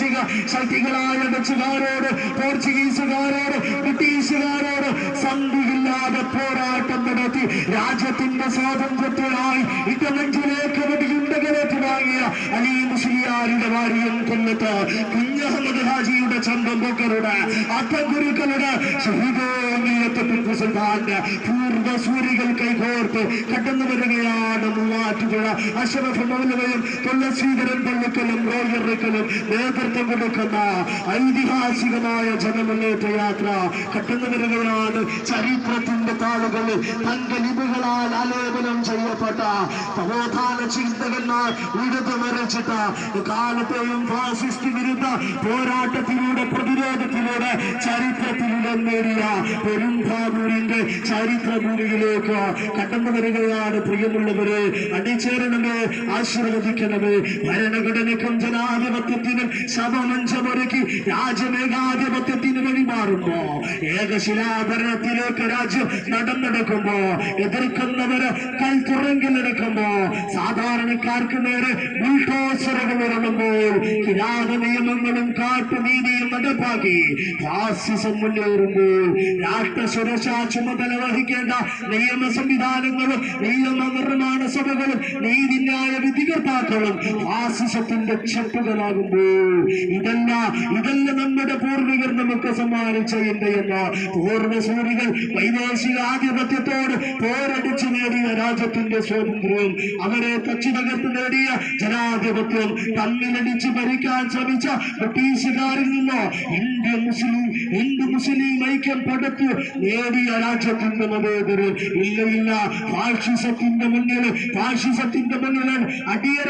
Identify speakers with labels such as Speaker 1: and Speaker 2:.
Speaker 1: വൈദേശിക ശക്തികളായ ഡച്ചുകാരോട് പോർച്ചുഗീസുകാരോട് ബ്രിട്ടീഷുകാരോട് സന്ധിയില്ലാതെ പോരാട്ടം നടത്തി. രാജ്യത്തിന്റെ സ്വാതന്ത്ര്യത്തിനായി ഇടമഞ്ചിലേക്ക് വെടിയുണ്ടകളേറ്റ് വാങ്ങിയ അലി മുസ്ലിയാരുടെ വാരിയും കൊന്നിട്ട് കുഞ്ഞഹമ്മദ് ഹാജിയുടെ ചന്തം പൊക്കറുടെ അത്തഗുരുക്കളുടെ പൂർവസൂരികൾ കൈകോർത്ത് കടന്നു വരികയാണ് മൂവാറ്റുപുഴ. അഷറഫ് മൗലവയും തുളസീധരൻ പള്ളിക്കലും റോയറിക്കലും നേതൃത്വം കൊടുക്കുന്ന ഐതിഹാസികമായ ജനമുന്നേറ്റ യാത്ര കടന്നു വരികയാണ് ചരിത്രത്തിന്റെ തന്റെ ലിപികളാൽ ആലേപനം ചെയ്യപ്പെട്ട നവോത്ഥാന ചിന്തകന്മാർ ഉഴുതു മറിച്ചിട്ട കാലത്തെയും ഫാസിസ്റ്റ് വിരുദ്ധ പോരാട്ടത്തിലൂടെ പ്രതിരോധത്തിലൂടെ ഇടം നേടിയ പെരുമ്പാവൂരിന്റെ ചരിത്രഭൂമിയിലേക്ക് കടന്നു വരികയാണ് പ്രിയമുള്ളവരെ. അണിചേരണമേ ആശീർവദിക്കണമേ. ഭരണഘടനയ്ക്കും ജനാധിപത്യത്തിനും ശവമഞ്ചമൊരുക്കി രാജ്യമേകാധിപത്യത്തിന് വഴിമാറുമ്പോ ഏകശിലാഭരണത്തിലേക്ക് രാജ്യം നടന്നെടുക്കുമ്പോ എതിർക്കുന്നവര് കൽത്തുറങ്കിലെടുക്കുമ്പോ സാധാരണക്കാർക്ക് നേരെ ബുൾഡോസറുകൾ ഇറങ്ങുമ്പോൾ കിരാത നിയമങ്ങളും കാട്ടുനീതിയും നടപ്പാക്കി ഫാസിസം മുന്നേറുമ്പോൾ രാഷ്ട്ര സുരക്ഷാ ചുമതല വഹിക്കേണ്ട നിയമ സംവിധാനങ്ങളും നിയമ നിർമ്മാണ സഭകളും നീതിന്യായ വിധികർത്താക്കളും ഫാസിസത്തിന്റെ ചെപ്പുകളാകുമ്പോൾ ഇതല്ല ഇതല്ല നമ്മുടെ പൂർവികർ നമുക്ക് സമ്മാനിച്ചതിന്റെയല്ല പൂർവസൂരികൾ വൈദേശിക ആധിപത്യത്തോട് പോരടിച്ചു നേടിയ രാജ്യത്തിന്റെ സ്വാതന്ത്ര്യവും അവരെ തച്ചു തകർത്ത് നേടിയ ജനാധിപത്യവും കല്ലിലടിച്ച് ഭരിക്കാൻ ശ്രമിച്ച ബ്രിട്ടീഷുകാരിൽ നിന്ന് ഇന്ത്യ മുസ്ലിം ഹിന്ദു മുസ്ലിം ഐക്യം പടുത്ത് നേടിയ രാജ്യത്തിന്റെ മതേതര ഇല്ല ഇല്ല ഫാഷിസത്തിന്റെ മുന്നിൽ ഫാഷിസത്തിന്റെ മുന്നിൽ അടിയറ